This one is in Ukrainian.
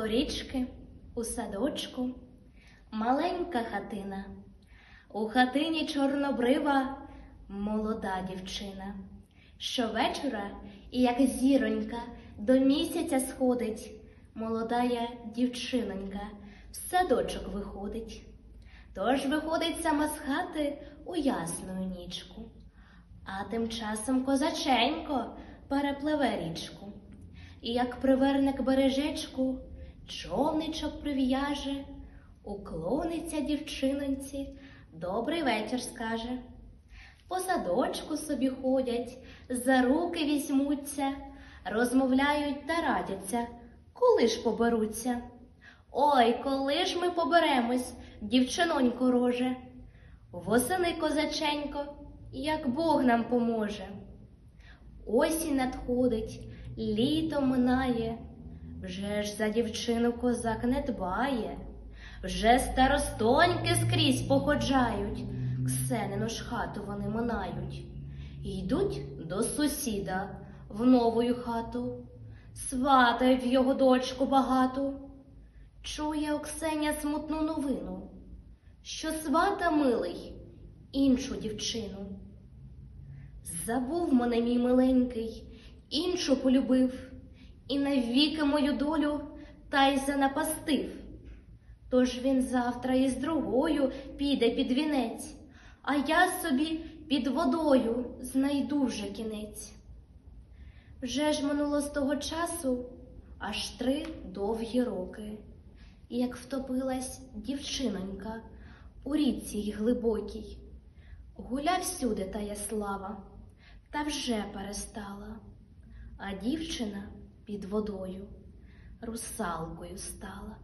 Коло річки, у садочку, маленька хатина. У хатині чорнобрива молода дівчина. Щовечора, як зіронька, до місяця сходить, молодая дівчинонька в садочок виходить. Тож виходить сама з хати у ясну нічку. А тим часом козаченько перепливе річку. І як приверне к бережечку, човничок прив'яже, уклониться дівчиноньці, добрий вечір скаже. По садочку собі ходять, за руки візьмуться, розмовляють та радяться, коли ж поберуться. Ой, коли ж ми поберемось, дівчинонько роже. Восени козаченько, як Бог нам поможе. Осінь надходить, літо минає, вже ж за дівчину козак не дбає, вже старостоньки скрізь походжають, Ксенину ж хату вони минають, йдуть до сусіда в новую хату, сватають в його дочку багату. Чує Оксеня смутну новину, що свата милий іншу дівчину. Забув мене мій миленький, іншу полюбив, і навіки мою долю та й занапастив. Тож він завтра із другою піде під вінець, а я собі під водою знайду вже кінець. Вже ж минуло з того часу аж три довгі роки, як втопилась дівчинонька у річці й глибокій. Гуля всюди тая слава, та вже перестала, а дівчина під водою русалкою стала.